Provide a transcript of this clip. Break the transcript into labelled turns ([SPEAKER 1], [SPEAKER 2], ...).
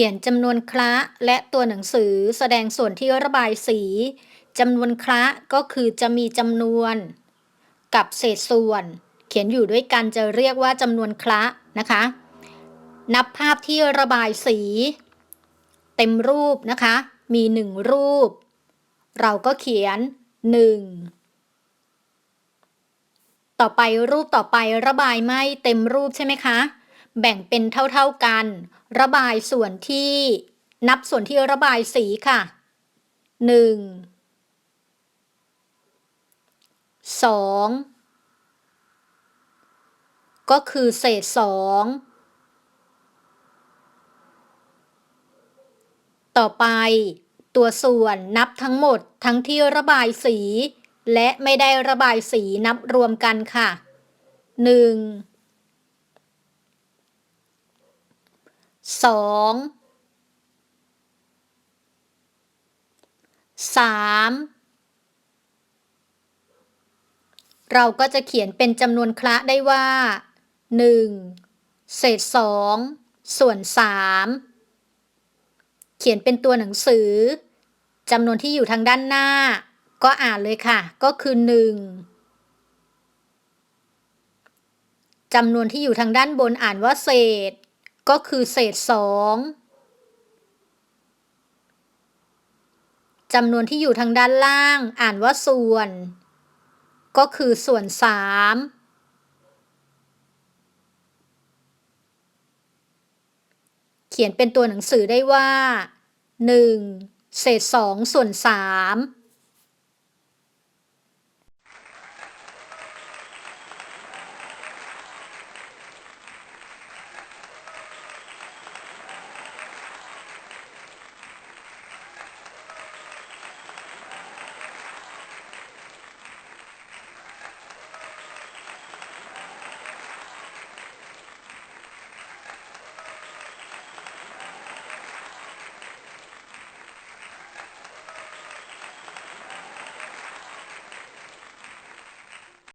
[SPEAKER 1] ขียนจำนวนคละและตัวหนังสือแสดงส่วนที่ระบายสีจำนวนคละก็คือจะมีจำนวน กับเศษส่วน เขียนอยู่ด้วยกันจะเรียกว่าจำนวนคละนะคะ นับภาพที่ระบายสี เต็มรูปนะคะ มีหนึ่งรูป เราก็เขียนหนึ่งต่อไปรูปต่อไประบายไม่เต็มรูปใช่ไหมคะ แบ่งเป็นเท่าๆกัน ระบายส่วนที่นับส่วนที่ระบายสีค่ะหนึ่งสองก็คือเศษสองต่อไป ตัวส่วนนับทั้งหมดทั้งที่ระบายสี และไม่ได้ระบายสีนับรวมกันค่ะหนึ่ง สองสามเราก็จะเขียนเป็นจำนวนคละได้ว่าหนึ่งเศษสองส่วนสามเขียนเป็นตัวหนังสือจำนวนที่อยู่ทางด้านหน้า ก็อ่านเลยค่ะ ก็คือหนึ่งจำนวนที่อยู่ทางด้านบนอ่านว่าเศษ ก็คือเศษสองจำนวนที่อยู่ทางด้านล่าง อ่านว่าส่วน ก็คือส่วนสามเขียนเป็นตัวหนังสือได้ว่า 1. เศษ2ส่วน3